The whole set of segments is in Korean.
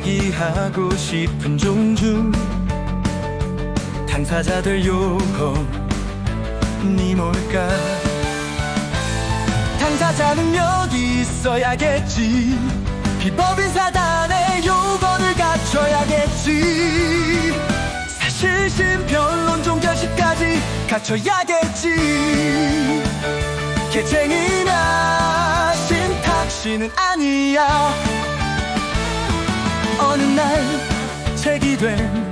얘기하고 싶은 종중 당사자들 요원이 뭘까? 당사자 능력이 있어야겠지. 비법인 사단의 요건을 갖춰야겠지. 사실심 변론 종결식까지 갖춰야겠지. 개쟁이나 신탁시는 아니야 어느 날 제기된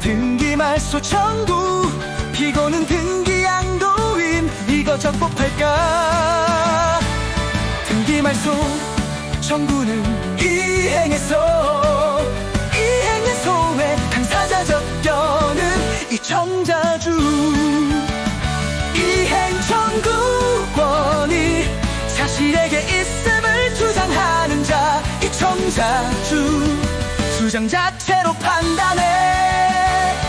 등기 말소 청구 피고는 등기 양도인 이거 적법할까? 등기 말소 청구는 이행했어 주장 자체로 판단해.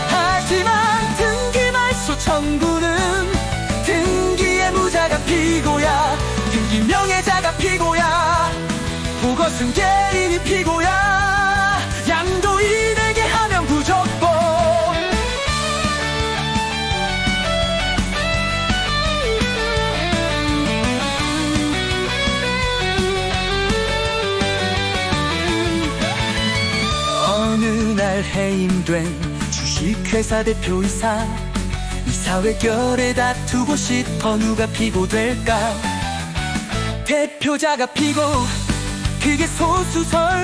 하지만 등기 말소 청구는 등기의 무자가 피고야. 등기 명예자가 피고야. 보고쓴 개인이 피고야 날 해임된 주식회사 대표이사 이사회 결에 다투고 싶어 누가 피고 될까? 대표자가 피고 그게 소수설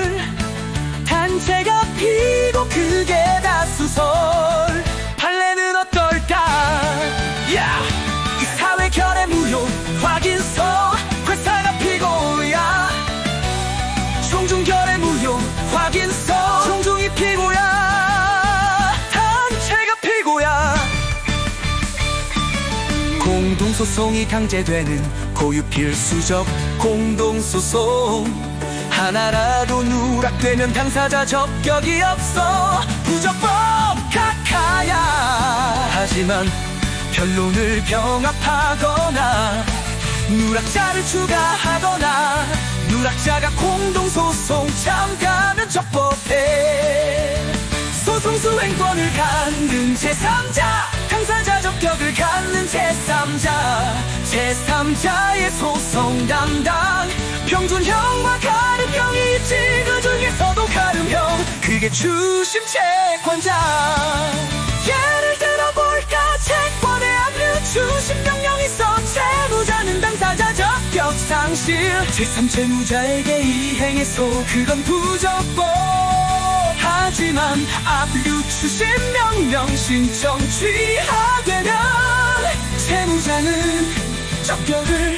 공동소송이 강제되는 고유 필수적 공동소송. 하나라도 누락되면 당사자 적격이 없어. 부적법 카카야. 하지만 변론을 병합하거나 누락자를 추가하거나 누락자가 공동소송 참가하면 적법해. 소송 수행권을 갖는 제3자. 당사자 적격을 갖는 제3자 제3자의 소송 담당. 평준형과 가름형이 있지 그 중에서도 가름형. 그게 주심 채권자 예를 들어볼까? 채권의 압류 주심 명령이 있어. 채무자는 당사자 적격 상실. 제3 채무자에게 이행해서 그건 부적법 하지만 압류 추심 명령 신청 취하되면 적 벽을